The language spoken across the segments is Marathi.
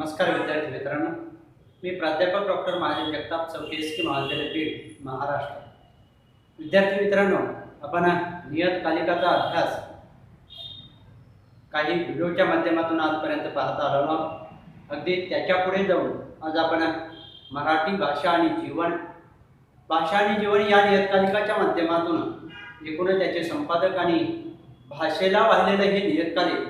नमस्कार विद्यार्थी मित्रांनो. मी प्राध्यापक डॉक्टर महादेव जगताप चौकेसकी महाविद्यालय बीड महाराष्ट्र. विद्यार्थी मित्रांनो आपण नियतकालिकाचा अभ्यास काही व्हिडिओच्या माध्यमातून आजपर्यंत पाहत आलेलो आहोत. अगदी त्याच्या पुढे जाऊन आज आपण मराठी भाषा आणि जीवन भाषा आणि जीवन या नियतकालिकाच्या माध्यमातून एकूणच त्याचे संपादक आणि भाषेला वाहिलेलं हे नियतकालिक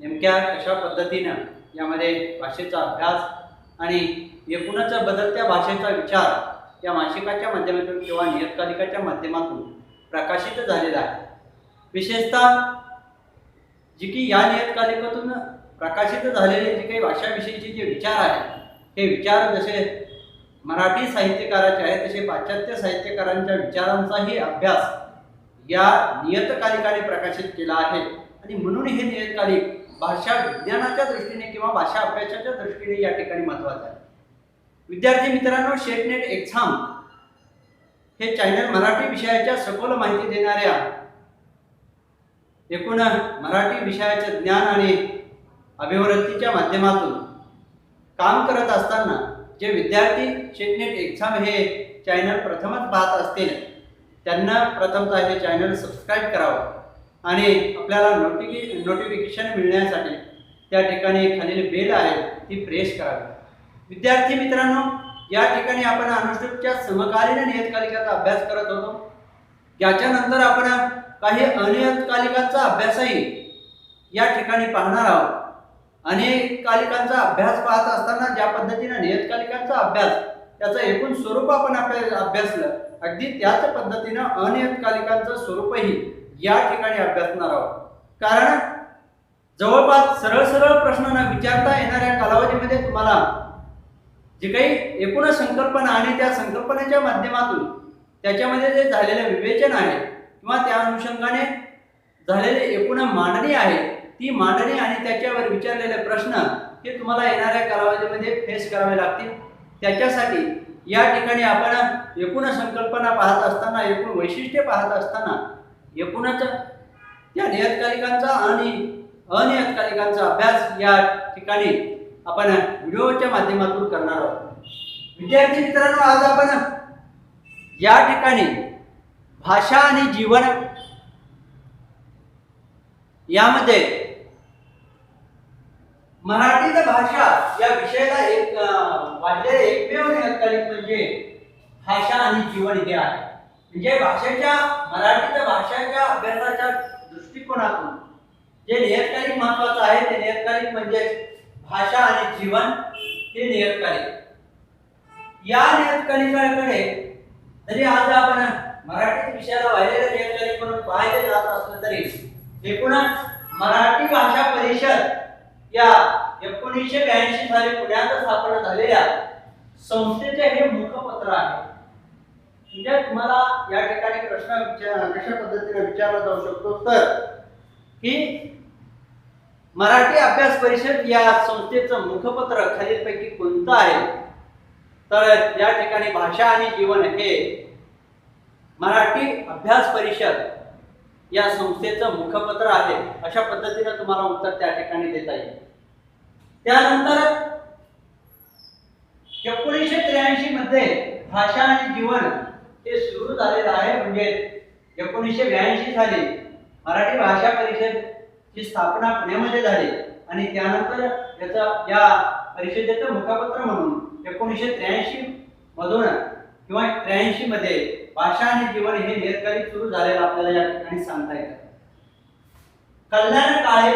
नेमक्या कशा पद्धतीनं यामध्ये भाषेचा अभ्यास आणि एकूणच बदलत्या भाषेचा विचार या मासिकाच्या माध्यमातून किंवा नियतकालिकाच्या माध्यमातून प्रकाशित झालेला आहे. विशेषतः जी की या नियतकालिकातून प्रकाशित झालेले जे काही भाषाविषयीचे जे विचार आहेत हे विचार जसे मराठी साहित्यकाराचे आहेत तसे पाश्चात्य साहित्यकारांच्या विचारांचाही अभ्यास या नियतकालिकाने प्रकाशित केला आहे. आणि म्हणून हे नियतकालिक भाषा विज्ञानाच्या दृष्टीने किंवा भाषा अभ्यासाच्या दृष्टीने या ठिकाणी महत्त्वाचं आहे. विद्यार्थी मित्रांनो शेटनेट एक्झाम हे चॅनल मराठी विषयाच्या सखोल माहिती देणाऱ्या एकूण मराठी विषयाचे ज्ञान आणि अभिवृत्तीच्या माध्यमातून काम करत असताना जे विद्यार्थी शेटनेट एक्झाम हे चॅनल प्रथमच पाहत असतील त्यांना प्रथमतः हे चॅनल सबस्क्राईब करावं. आणि आपल्याला नोटिफि नोटिफिकेशन मिळण्यासाठी त्या ठिकाणी खालील बेल आहे ती प्रेस करावी. विद्यार्थी मित्रांनो या ठिकाणी आपण अनुष्ठूपच्या समकालीन नियतकालिकाचा अभ्यास करत होतो. याच्यानंतर आपण काही अनियतकालिकांचा अभ्यासही या ठिकाणी पाहणार आहोत. अनेक कालिकांचा अभ्यास पाहत असताना ज्या पद्धतीने नियतकालिकांचा अभ्यास त्याचं एकूण स्वरूप आपण आपल्या अभ्यासलं अगदी त्याच पद्धतीनं अनियतकालिकांचं स्वरूपही या ठिकाणी अभ्यासणार आहोत. कारण जवळपास सरळ सरळ प्रश्न न विचारता येणाऱ्या कालावधीमध्ये तुम्हाला जे काही एकूणच संकल्पना आणि त्या संकल्पनेच्या माध्यमातून त्याच्यामध्ये जे झालेलं विवेचन आहे किंवा त्या अनुषंगाने झालेले एकूण मांडणी आहे ती मांडणी आणि त्याच्यावर विचारलेले प्रश्न हे तुम्हाला येणाऱ्या कालावधीमध्ये फेस करावे लागतील. त्याच्यासाठी या ठिकाणी आपण एकूण संकल्पना पाहत असताना एकूण वैशिष्ट्ये पाहत असताना एकूणच या नियतकालिकांचा आणि अनियतकालिकांचा अभ्यास या ठिकाणी आपण व्हिडिओच्या माध्यमातून करणार आहोत. विद्यार्थी मित्रांनो आज आपण या ठिकाणी भाषा आणि जीवन यामध्ये मराठीत भाषा या विषयाला एक वाढलेले एकमेव नियतकालिक म्हणजे भाषा आणि जीवन हे आहे. म्हणजे भाषेच्या मराठीत भाषेच्या अभ्यासाच्या दृष्टिकोनातून जे नियतकालिक महत्वाचं आहे ते नियतकालिक म्हणजे भाषा आणि जीवन हे नियतकालिक. या नियतकालिकाकडे जरी आज आपण मराठी विषयाला वाहिलेलं नियतकालिक म्हणून पाहिले जात असलं तरी एकूणच मराठी भाषा परिषद या एकोणीसशे ब्याऐंशी साली पुण्यात स्थापना झालेल्या संस्थेचे हे मुखपत्र आहे. म्हणजे तुम्हाला या ठिकाणी प्रश्न विचार कशा पद्धतीने विचारला जाऊ शकतो. तर की मराठी अभ्यास परिषद या संस्थेचं मुखपत्र खालीलपैकी कोणतं आहे? तर या ठिकाणी भाषा आणि जीवन हे मराठी अभ्यास परिषद या संस्थेचं मुखपत्र आहे. अशा पद्धतीने तुम्हाला उत्तर त्या ठिकाणी देता येईल. त्यानंतर एकोणीसशे त्र्याऐंशी मध्ये भाषा आणि जीवन ते सुरू झालेलं आहे म्हणजे एकोणीसशे ब्याऐंशी साली मराठी भाषा परिषदची स्थापना पुण्यामध्ये झाली. आणि त्यानंतर याचा या परिषदेचं मुखपत्र म्हणून एकोणीसशे त्र्याऐंशी मधून किंवा त्र्याऐंशी मध्ये भाषा आणि जीवन हे नियतकालिक सुरू झालेलं आपल्याला या ठिकाणी सांगता येतं. कल्याण काळे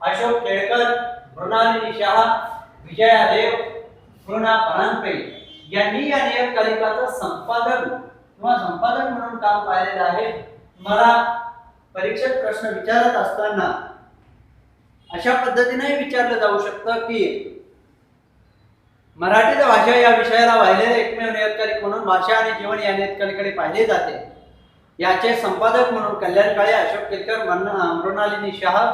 अशोक केळकर मृणालिनी शहा विजया देव कृणा परांजपे यांनी या नियतकालिकाचं संपादन किंवा संपादक म्हणून काम पाहिलेलं आहे. मला परीक्षेत प्रश्न विचारत असताना अशा पद्धतीने विचारलं जाऊ शकतं की मराठीत भाषा या विषयाला वाहिलेले एकमेव नियतकालिक म्हणून भाषा आणि जीवन या नियतकालिकडे पाहिले जाते. याचे संपादक म्हणून कल्याण काळे अशोक केलकर मृण- मृणालिनी शहा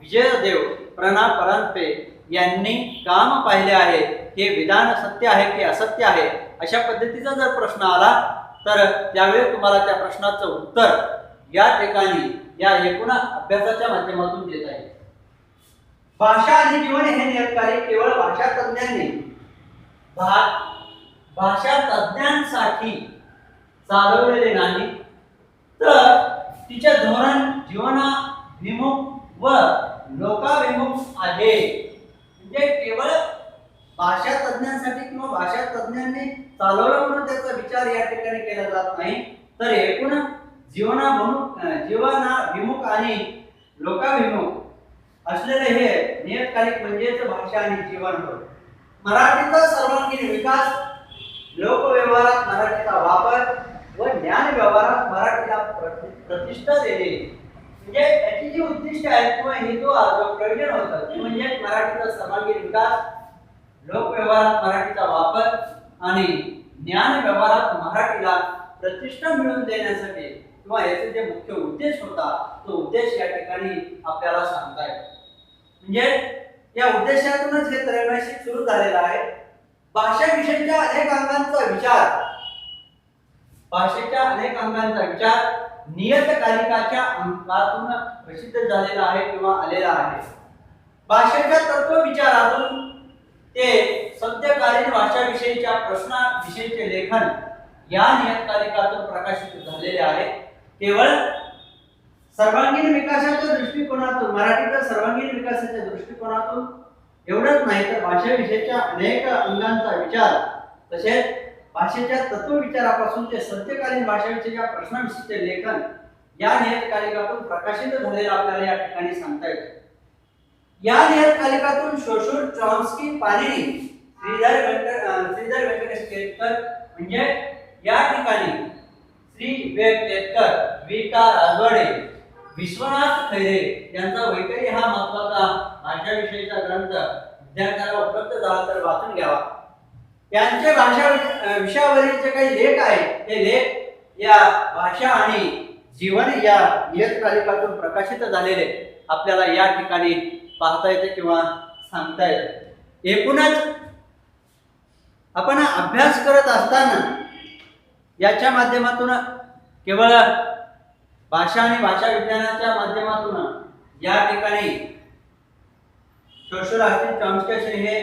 विजय देव प्रणा परांपे यांनी काम पाहिले आहे. हे विधान सत्य आहे की असत्य आहे? अशा पद्धतीचा जर प्रश्न आला तर त्यावेळी तुम्हाला त्या प्रश्नाचं उत्तर या ठिकाणी या एकूण अभ्यासाच्या माध्यमातून देत आहे भाषा आणि जीवन हे नियतकार्य केवळ भाषा तज्ञांनी भा- भाषा तज्ज्ञांसाठी चालवलेले नाही. तर तिचे धोरण जीवनाभिमुख व लोकाभिमुख आहे. म्हणजे केवळ भाषा तज्ञांसाठी किंवा भाषा तज्ञांनी चालवलं म्हणून त्याचा विचार या ठिकाणी केला जात नाही. तर एकूण जीवनाभिमुख अं, जीवनाभिमुख आणि लोकाभिमुख असलेले हे नियतकालिक म्हणजेच भाषा आणि जीवन होय. मराठीचा सर्वांगीण विकास लोकव्यवहारात मराठीचा वापर व ज्ञान व्यवहारात मराठीला प्रति- प्रतिष्ठा देणे म्हणजे याची जी उद्दिष्ट आहेत किंवा हेतू जो प्रयोजन होतं ते म्हणजे मराठीचा सर्वांगीण विकास लोकव्यवहारात मराठीचा वापर आणि ज्ञान व्यवहारात मराठीला प्रतिष्ठा मिळवून देण्यासाठी किंवा याचे जे मुख्य उद्देश होता तो उद्देश या ठिकाणी आपल्याला सांगता येतो. म्हणजे या उद्देशातूनच हे त्रैमासिक सुरू झालेलं आहे. भाषा विषयीच्या अनेक अंगांचा विचार. भाषेच्या अनेक अंगांचा विचार. नियतकालिकाच्या अंकातून प्रसिद्ध झालेला आहे किंवा आलेला आहे. भाषेच्या तत्व विचारातून ते सद्यकालीन भाषाविषयीच्या प्रश्नाविषयीचे लेखन या नियतकालिकातून प्रकाशित झालेले आहे. केवळ सर्वांगीण विकासाच्या दृष्टिकोनातून मराठीच्या सर्वांगीण विकासाच्या दृष्टिकोनातून एवढंच नाही तर भाषाविषयीच्या अनेक अंगांचा विचार तसेच भाषेच्या तत्वविचारापासून ते सत्यकालीन भाषाविषयीच्या प्रश्नाविषयीचे लेखन या नियतकालिकातून प्रकाशित झालेलं आपल्याला या ठिकाणी सांगता येतं. या नियतकालिकातून शोषूर चॉम्स्की पारिणी श्रीधर व्यंकट श्रीधर व्यंकटेश केतकर म्हणजे या ठिकाणी श्री वेद केतकर वी का राजवाडे विश्वनाथ खैरे यांचा वैखरी हा महत्त्वाचा भाषाविषयीचा ग्रंथ विद्यार्थ्यांना उपलब्ध झाला तर वाचून घ्यावा. त्यांचे भाषा विषयावरील जे काही लेख आहेत ते लेख या भाषा आणि जीवन या नियतकालिकातून प्रकाशित झालेले आपल्याला या ठिकाणी पाहता येते किंवा सांगता येते. एकूणच आपण अभ्यास करत असताना याच्या माध्यमातून केवळ भाषा आणि भाषा विज्ञानाच्या माध्यमातून या ठिकाणी सोशल आर्थिक ट्रान्सलेशन हे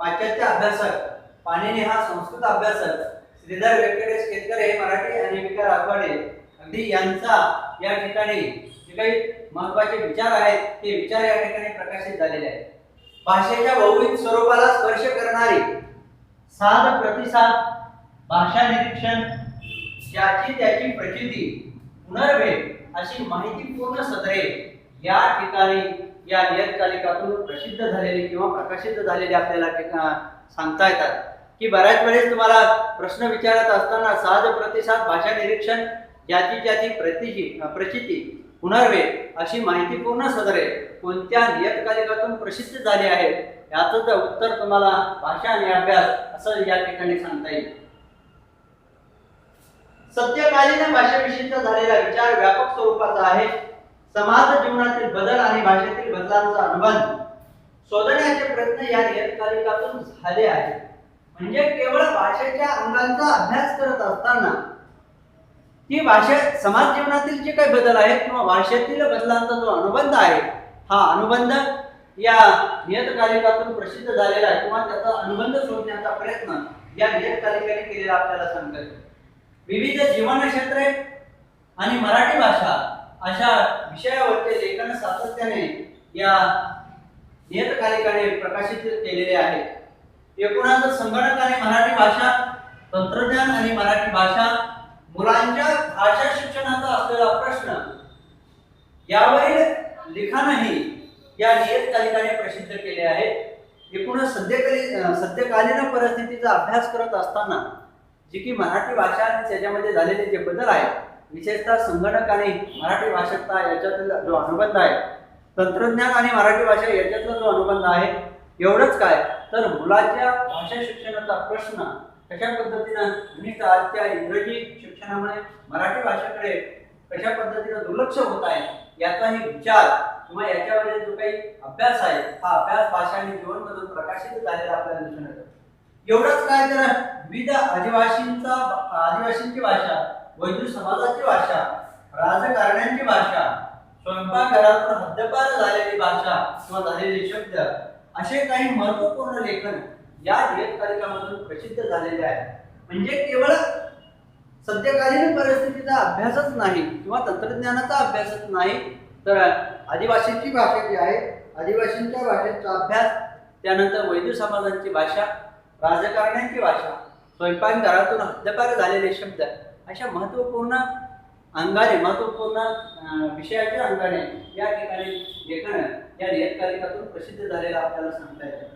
पाश्चात्य अभ्यासक पाणिनी हा संस्कृत अभ्यासक श्रीधर व्यंकटेश केतकर हे मराठी आणि विकार राजवाडे अगदी यांचा या ठिकाणी जे काही महत्त्वाचे विचार आहेत ते विचार या ठिकाणी प्रकाशित झालेले आहेत. भाषेच्या बहुविध स्वरूपाला स्पर्श करणारी साध प्रतिसाद भाषा निरीक्षण ज्याची त्याची प्रचिती पुनर्भेद अशी माहितीपूर्ण सदरे या ठिकाणी या नियतकालिकातून प्रसिद्ध झालेली किंवा प्रकाशित झालेली आपल्याला ठिका- सांगता येतात. की बऱ्याच वेळेस तुम्हाला प्रश्न विचारत असताना सहज प्रतिसाद भाषा निरीक्षण ज्याची ज्याची प्रतिची प्रचिती पुनर्वेद अशी माहितीपूर्ण सदरे कोणत्या नियतकालिकातून प्रसिद्ध झाली आहेत याचं तर उत्तर तुम्हाला भाषा आणि अभ्यास असं या ठिकाणी सांगता येईल. सत्यकालीन भाषेविषयीचा झालेला विचार व्यापक स्वरूपाचा आहे. समाज जीवनातील बदल आणि भाषेतील बदलांचा अनुबंध शोधण्याचे प्रयत्न या नियतकालिकातून झाले आहेत. म्हणजे केवळ भाषेच्या अंगांचा अभ्यास करत असताना ती भाषा समाज जीवनातील जे काही बदल आहेत किंवा भाषेतील बदलांचा जो अनुबंध आहे हा अनुबंध या नियतकालिकातून प्रसिद्ध झालेला आहे किंवा त्याचा अनुबंध शोधण्याचा प्रयत्न या नियतकालिकाने केलेला आपल्याला सांगतात विविध जीवन क्षेत्रे आणि मराठी भाषा अशा विषयावरचे लेखन सातत्याने या नियतकालिकाने प्रकाशित केलेले आहे. एकूणच संगणक आणि मराठी भाषा तंत्रज्ञान आणि मराठी भाषा मुलांच्या भाषा शिक्षणाचा असलेला प्रश्न यावरील लिखाणही या नियतकालिकाने प्रसिद्ध केले आहे. एकूणच सध्याकालीन सध्याकालीन परिस्थितीचा अभ्यास करत असताना जी की मराठी भाषा आणि त्याच्यामध्ये झालेले जे बदल आहेत विशेषतः संगणक आणि मराठी भाषेचा याच्यातील जो अनुबंध आहे तंत्रज्ञान आणि मराठी भाषा याच्यातला जो अनुबंध आहे एवढंच काय? तर मुलाच्या भाषा शिक्षणाचा प्रश्न कशा पद्धतीनं विविध आजच्या इंग्रजी शिक्षणामुळे मराठी भाषेकडे कशा पद्धतीनं दुर्लक्ष होत आहे याचाही विचार किंवा याच्यावरील जो काही अभ्यास आहे हा अभ्यास भाषा आणि जीवनमधून प्रकाशित झालेला आपल्याला दिसून येतो. एवढंच काय तर विविध आदिवासींचा आदिवासींची भाषा वैद्य समाजाची भाषा राजकारण्यांची भाषा स्वयंपाकघरातून हद्दपार झालेली भाषा किंवा झालेले शब्द असे काही महत्त्वपूर्ण लेखन या नियतकालिकामधून प्रसिद्ध झालेले आहे. म्हणजे केवळ सध्याकालीन परिस्थितीचा अभ्यासच नाही किंवा तंत्रज्ञानाचा अभ्यासच नाही तर आदिवासींची भाषा जी आहे आदिवासींच्या भाषेचा अभ्यास त्यानंतर वैद्य समाजांची भाषा राजकारण्यांची भाषा स्वयंपाकघरातून हद्दपार झालेले शब्द अशा महत्त्वपूर्ण अंगाने महत्त्वपूर्ण विषयाच्या अंगाने. या ठिकाणी लेखन या नियतकालिकातून प्रसिद्ध झालेलं आपल्याला सांगता येतं.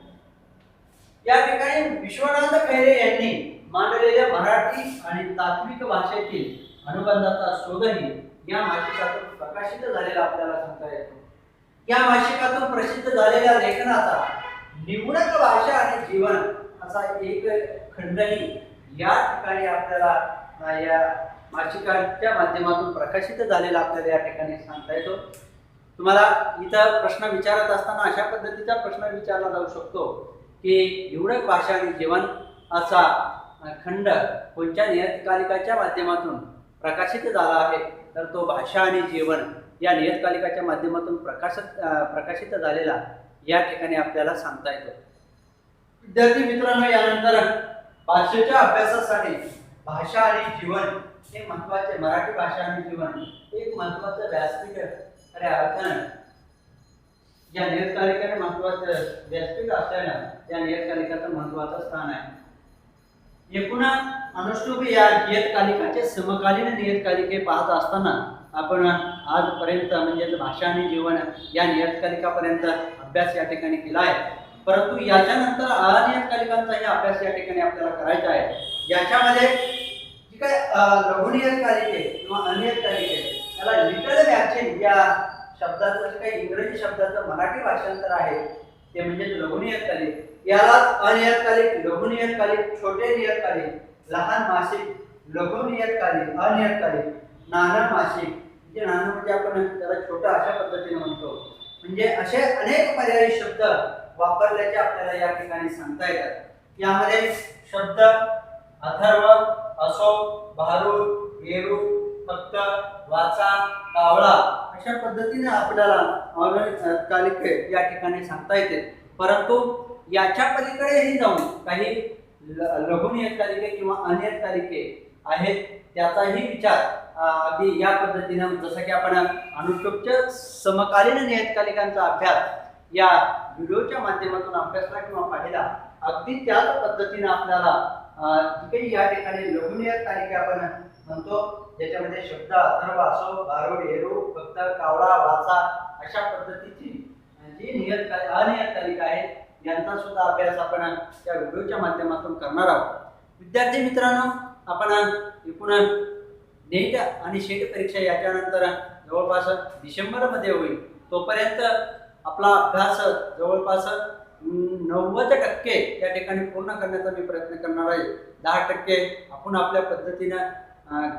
या ठिकाणी विश्वनाथ खैरे यांनी मांडलेल्या मराठी आणि तात्विक भाषेतील अनुबंधाचा शोधही या मासिकातून प्रकाशित झालेला आपल्याला सांगता येतो. या मासिकातून प्रसिद्ध झालेल्या लेखनाचा निवडक भाषा आणि जीवन असा एक खंडही या ठिकाणी आपल्याला या मासिकाच्या माध्यमातून प्रकाशित झालेला आपल्याला या ठिकाणी सांगता येतो. तुम्हाला इथं प्रश्न विचारत असताना अशा पद्धतीचा प्रश्न विचारला जाऊ शकतो की निवडक भाषा आणि जीवन असा खंड कोणत्या नियतकालिकाच्या माध्यमातून प्रकाशित झाला आहे तर तो भाषा आणि जीवन या नियतकालिकाच्या माध्यमातून प्रकाशित प्रकाशित झालेला या ठिकाणी आपल्याला सांगता येतो. विद्यार्थी मित्रांनो यानंतर भाषेच्या अभ्यासासाठी भाषा आणि जीवन हे महत्त्वाचे मराठी भाषा आणि जीवन एक महत्वाचं व्यासपीठ अरे अर्थानं या नियतकालिकाने महत्वाचं व्यासपीठ असल्यानं त्या नियतकालिकाचं महत्वाचं स्थान आहे. एकूण अनुष्टुप या नियतकालिकाचे समकालीन नियतकालिके पाहत असताना आपण आजपर्यंत म्हणजे भाषा आणि जीवन या नियतकालिकापर्यंत अभ्यास या ठिकाणी केला आहे. परंतु याच्यानंतर अनियतकालिकांचाही अभ्यास या ठिकाणी आपल्याला करायचा आहे. याच्यामध्ये जी कालिके किंवा अनियत किंवा त्याला लिटल मॅचिंग या शब्दाचं जे काही इंग्रजी शब्दाचं मराठी भाषांतर आहे ते म्हणजे लघुनियतकालिक याला अनियतकालिक लघुनियतकालिक छोटे नियतकालिक लहान मासिक लघुनियतकालिक अनियतकालिक नाना मासिक म्हणजे नाणं म्हणजे आपण त्याला छोटं अशा पद्धतीने म्हणतो. म्हणजे असे अनेक पर्यायी शब्द वापरल्याचे आपल्याला या ठिकाणी सांगता येतात. यामध्ये शब्द अथर्व असो भारू येरू फक्त वाचा कावळा अशा पद्धतीने आपल्याला कालिक या ठिकाणी सांगता येते. परंतु याच्या पलीकडेही जाऊन काही ल- लघु नियतकालिके किंवा अनियतकालिके आहेत त्याचाही विचार अगदी या पद्धतीनं जसं की आपण अनुष्टुपच्या समकालीन नियतकालिकांचा अभ्यास या व्हिडिओच्या माध्यमातून अभ्यासला किंवा पाहिला अगदी त्याच पद्धतीनं आपल्याला काही या ठिकाणी लघुनियत तालिका आपण म्हणतो ज्याच्यामध्ये शब्द अथर्व असो बारोड हेरू फक्त कावळा वाचा अशा पद्धतीची जी नियत अनियत अनियतकालिका आहे यांचा सुद्धा अभ्यास आपण या व्हिडिओच्या माध्यमातून करणार आहोत. विद्यार्थी मित्रांनो आपण एकूण नेट आणि शेट परीक्षा याच्यानंतर जवळपास डिसेंबरमध्ये होईल तोपर्यंत आपला अभ्यास जवळपास नव्वद टक्के त्या ठिकाणी पूर्ण करण्याचा मी प्रयत्न करणार आहे. दहा टक्के आपण आपल्या पद्धतीनं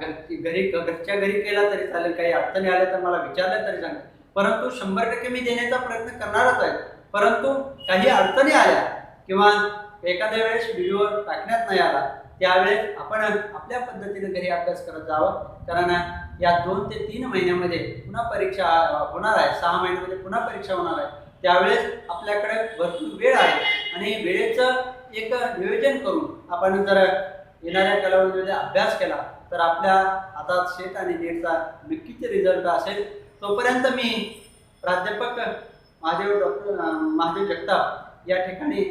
घरची घरी घरच्या घरी केला तरी चालेल. काही अडचणी आल्या तर मला विचारलं तरी सांगेल परंतु शंभर टक्के मी देण्याचा प्रयत्न करणारच आहे. परंतु काही अडचणी आल्या किंवा एखाद्या वेळेस व्हिडिओ टाकण्यात नाही आला त्यावेळेस आपण आपल्या पद्धतीने घरी अभ्यास करत जावं. कारण या दोन ते तीन महिन्यामध्ये पुन्हा परीक्षा होणार आहे. सहा महिन्यामध्ये पुन्हा परीक्षा होणार आहे. त्यावेळेस आपल्याकडे भरपूर वेळ आहे. आणि वेळेचं एक नियोजन करून आपण जर येणाऱ्या कालावधीमध्ये अभ्यास केला तर आपल्या हातात शेत आणि नेटचा नक्कीच रिझल्ट असेल. तोपर्यंत मी प्राध्यापक महादेव डॉक्टर महादेव जगताप या ठिकाणी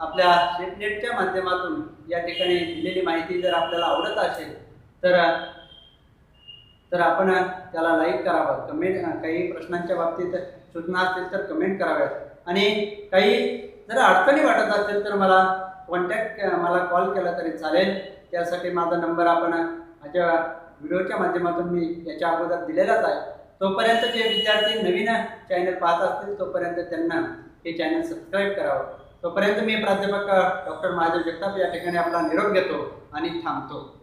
आपल्या शेतनेटच्या माध्यमातून या ठिकाणी दिलेली माहिती जर आपल्याला आवडत असेल तर तर आपण त्याला लाईक करावं. कमेंट काही प्रश्नांच्या बाबतीत सूचना असतील तर कमेंट कराव्यात. आणि काही जर अडचणी वाटत असेल तर मला कॉन्टॅक्ट मला कॉल केला तरी चालेल. त्यासाठी माझा नंबर आपण माझ्या व्हिडिओच्या माध्यमातून मी याच्या अगोदर दिलेलाच आहे. तोपर्यंत जे विद्यार्थी नवीन चॅनल पाहत असतील तोपर्यंत त्यांना हे चॅनल सबस्क्राईब करावं. तोपर्यंत मी प्राध्यापक डॉक्टर महादेव जगताप या ठिकाणी आपला निरोप घेतो आणि थांबतो.